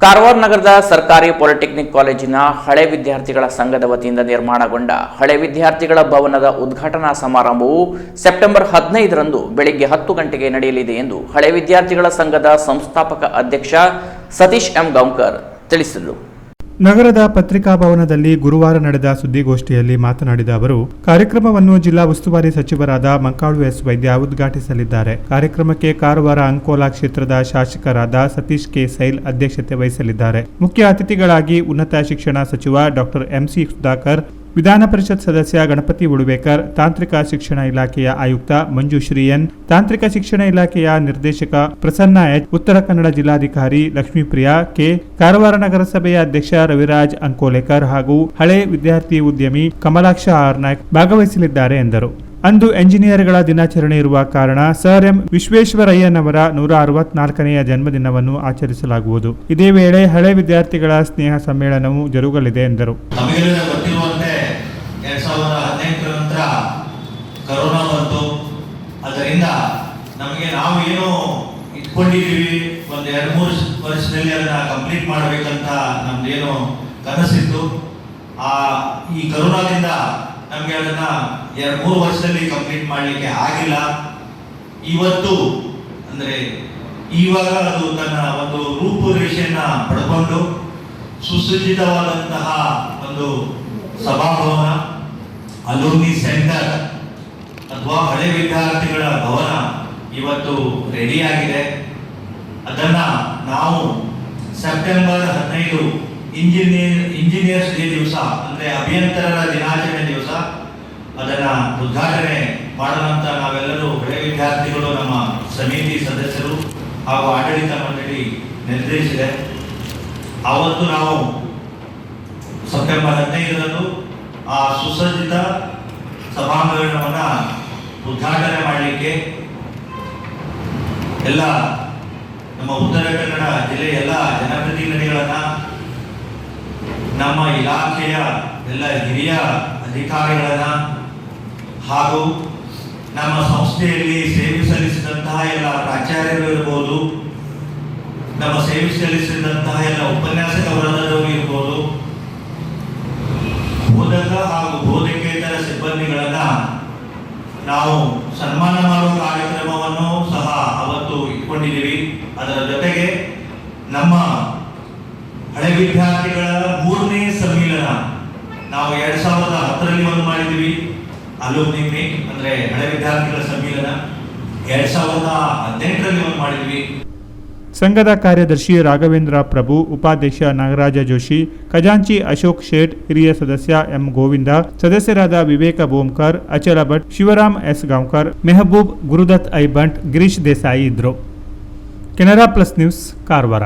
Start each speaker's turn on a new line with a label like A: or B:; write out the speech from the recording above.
A: ಕಾರವಾರ ನಗರದ ಸರ್ಕಾರಿ ಪಾಲಿಟೆಕ್ನಿಕ್ ಕಾಲೇಜಿನ ಹಳೆ ವಿದ್ಯಾರ್ಥಿಗಳ ಸಂಘದ ವತಿಯಿಂದ ನಿರ್ಮಾಣಗೊಂಡ ಹಳೆ ವಿದ್ಯಾರ್ಥಿಗಳ ಭವನದ ಉದ್ಘಾಟನಾ ಸಮಾರಂಭವು ಸೆಪ್ಟೆಂಬರ್ ಹದಿನೈದರಂದು ಬೆಳಿಗ್ಗೆ ಹತ್ತು ಗಂಟೆಗೆ ನಡೆಯಲಿದೆ ಎಂದು ಹಳೆ ವಿದ್ಯಾರ್ಥಿಗಳ ಸಂಘದ ಸಂಸ್ಥಾಪಕ ಅಧ್ಯಕ್ಷ ಸತೀಶ್ ಎಂ. ಗೌಂಕರ್ ತಿಳಿಸಿದರು.
B: ನಗರದ ಪತ್ರಿಕಾ ಭವನದಲ್ಲಿ ಗುರುವಾರ ನಡೆದ ಸುದ್ದಿಗೋಷ್ಠಿಯಲ್ಲಿ ಮಾತನಾಡಿದ ಅವರು, ಕಾರ್ಯಕ್ರಮವನ್ನು ಜಿಲ್ಲಾ ಉಸ್ತುವಾರಿ ಸಚಿವರಾದ ಮಂಕಾಳು ಎಸ್ ವೈದ್ಯ ಉದ್ಘಾಟಿಸಲಿದ್ದಾರೆ. ಕಾರ್ಯಕ್ರಮಕ್ಕೆ ಕಾರವಾರ ಅಂಕೋಲಾ ಕ್ಷೇತ್ರದ ಶಾಸಕರಾದ ಸತೀಶ್ ಕೆ. ಸೈಲ್ ಅಧ್ಯಕ್ಷತೆ ವಹಿಸಲಿದ್ದಾರೆ. ಮುಖ್ಯ ಅತಿಥಿಗಳಾಗಿ ಉನ್ನತ ಶಿಕ್ಷಣ ಸಚಿವ ಡಾಕ್ಟರ್ ಎಂಸಿ ಸುಧಾಕರ್ ವಿಧಾನ ಪರಿಷತ್ ಸದಸ್ಯ ಗಣಪತಿ ಉಳುವೇಕರ್ ತಾಂತ್ರಿಕ ಶಿಕ್ಷಣ ಇಲಾಖೆಯ ಆಯುಕ್ತ ಮಂಜುಶ್ರೀ ಎನ್, ತಾಂತ್ರಿಕ ಶಿಕ್ಷಣ ಇಲಾಖೆಯ ನಿರ್ದೇಶಕ ಪ್ರಸನ್ನ ಎಚ್, ಉತ್ತರ ಕನ್ನಡ ಜಿಲ್ಲಾಧಿಕಾರಿ ಲಕ್ಷ್ಮೀಪ್ರಿಯಾ ಕೆ, ಕಾರವಾರ ನಗರಸಭೆಯ ಅಧ್ಯಕ್ಷ ರವಿರಾಜ್ ಅಂಕೋಲೇಕರ್ ಹಾಗೂ ಹಳೆ ವಿದ್ಯಾರ್ಥಿ ಉದ್ಯಮಿ ಕಮಲಾಕ್ಷ ಆರ್ ನಾಯ್ಕ್ ಭಾಗವಹಿಸಲಿದ್ದಾರೆ ಎಂದರು. ಅಂದು ಎಂಜಿನಿಯರ್ಗಳ ದಿನಾಚರಣೆ ಇರುವ ಕಾರಣ ಸರ್ ಎಂ ವಿಶ್ವೇಶ್ವರಯ್ಯನವರ ನೂರ ಅರವತ್ನಾಲ್ಕನೆಯ ಜನ್ಮದಿನವನ್ನು ಆಚರಿಸಲಾಗುವುದು. ಇದೇ ವೇಳೆ ಹಳೆ ವಿದ್ಯಾರ್ಥಿಗಳ ಸ್ನೇಹ ಸಮ್ಮೇಳನವು ಜರುಗಲಿದೆ ಎಂದರು.
C: ಸಾವಿರದ ಹದಿನೆಂಟರ ನಂತರ ಕರೋನಾ ಬಂತು. ಅದರಿಂದ ನಮಗೆ ನಾವು ಏನು ಇಟ್ಕೊಂಡಿದ್ದೀವಿ, ಒಂದು ಎರಡು ಮೂರು ವರ್ಷದಲ್ಲಿ ಅದನ್ನ ಕಂಪ್ಲೀಟ್ ಮಾಡಬೇಕಂತ ನಮ್ದೇನು ಕನಸಿತ್ತು. ಆ, ಈ ಕರೋನಾದಿಂದ ನಮಗೆ ಅದನ್ನ ಎರಡು ಮೂರು ವರ್ಷದಲ್ಲಿ ಕಂಪ್ಲೀಟ್ ಮಾಡಲಿಕ್ಕೆ ಆಗಿಲ್ಲ. ಇವತ್ತು ಅಂದರೆ ಇವಾಗ ಅದು ತನ್ನ ಒಂದು ರೂಪುರೇಷೆಯನ್ನ ಪಡ್ಕೊಂಡು ಸುಸಜ್ಜಿತವಾದಂತಹ ಒಂದು ಸಭಾಭವನ ಅಲೂಮಿನಿ ಸೆಂಟರ್ ಅಥವಾ ಹಳೆ ವಿದ್ಯಾರ್ಥಿಗಳ ಭವನ ಇವತ್ತು ರೆಡಿ ಆಗಿದೆ ಅದನ್ನ ನಾವು ಸೆಪ್ಟೆಂಬರ್ ಹದಿನೈದು ಇಂಜಿನಿಯರ್, ಇಂಜಿನಿಯರ್ಸ್ ಡೇ ದಿವಸ, ಅಂದರೆ ಅಭಿಯಂತರರ ದಿನಾಚರಣೆ ದಿವಸ, ಅದನ್ನು ಉದ್ಘಾಟನೆ ಮಾಡೋಣಂತ ನಾವೆಲ್ಲರೂ ಹಳೆ ವಿದ್ಯಾರ್ಥಿಗಳು ನಮ್ಮ ಸಮಿತಿ ಸದಸ್ಯರು ಹಾಗೂ ಆಡಳಿತ ಮಂಡಳಿ ನಿರ್ಧರಿಸಿದೆ. ಆವತ್ತು ನಾವು ಸೆಪ್ಟೆಂಬರ್ ಹದಿನೈದರಂದು ಆ ಸುಸಜ್ಜಿತ ಸಭಾಂಗಣವನ್ನು ಉದ್ಘಾಟನೆ ಮಾಡಲಿಕ್ಕೆ ಎಲ್ಲ ನಮ್ಮ ಉತ್ತರ ಕನ್ನಡ ಜಿಲ್ಲೆಯ ಎಲ್ಲ ಜನಪ್ರತಿನಿಧಿಗಳನ್ನ, ನಮ್ಮ ಇಲಾಖೆಯ ಎಲ್ಲ ಹಿರಿಯ ಅಧಿಕಾರಿಗಳನ್ನ ಹಾಗೂ ನಮ್ಮ ಸಂಸ್ಥೆಯಲ್ಲಿ ಸೇವೆ ಸಲ್ಲಿಸಿದಂತಹ ಎಲ್ಲ ಪ್ರಾಚಾರ್ಯರು ಇರ್ಬೋದು, ನಮ್ಮ ಸೇವೆ ಸಲ್ಲಿಸಿದಂತಹ ಎಲ್ಲ ಉಪನ್ಯಾಸಕ ವೃಂದದವರು ಇರ್ಬೋದು ನಾವು ಸನ್ಮಾನ ಮಾಡುವ ಕಾರ್ಯಕ್ರಮವನ್ನು ಸಹ ಅವತ್ತು ಇಟ್ಕೊಂಡಿದ್ದೀವಿ. ಅದರ ಜೊತೆಗೆ ನಮ್ಮ ಹಳೆ ವಿದ್ಯಾರ್ಥಿಗಳ ಮೂರನೇ ಸಮ್ಮಿಲನ ನಾವು ಎರಡ್ ಸಾವಿರದ ಹತ್ತರಲ್ಲಿ ಒಂದು ಮಾಡಿದ್ದೀವಿ. ಅಲೂಮಿನಿ ಅಂದ್ರೆ ಹಳೆ ವಿದ್ಯಾರ್ಥಿಗಳ ಸಮ್ಮಿಲನ ಎರಡ್ ಸಾವಿರದ ಹದಿನೆಂಟರಲ್ಲಿ ಒಂದು ಮಾಡಿದ್ವಿ
B: ಸಂಘದ ಕಾರ್ಯದರ್ಶಿ ರಾಘವೇಂದ್ರ ಪ್ರಭು ಉಪಾಧ್ಯಕ್ಷ ನಾಗರಾಜ ಜೋಶಿ ಖಜಾಂಚಿ ಅಶೋಕ್ ಶೇಟ್ ಹಿರಿಯ ಸದಸ್ಯ ಎಂ ಗೋವಿಂದ ಸದಸ್ಯರಾದ ವಿವೇಕ ಬೋಮ್ಕರ್ ಅಚಲ ಭಟ್ ಶಿವರಾಮ್ ಎಸ್ ಗಾಂವ್ಕರ್ ಮೆಹಬೂಬ್ ಗುರುದತ್ ಐಬಂಟ್ ಗಿರೀಶ್ ದೇಸಾಯಿ ಇದ್ರು ಕೆನರಾ ಪ್ಲಸ್ ನ್ಯೂಸ್ ಕಾರವಾರ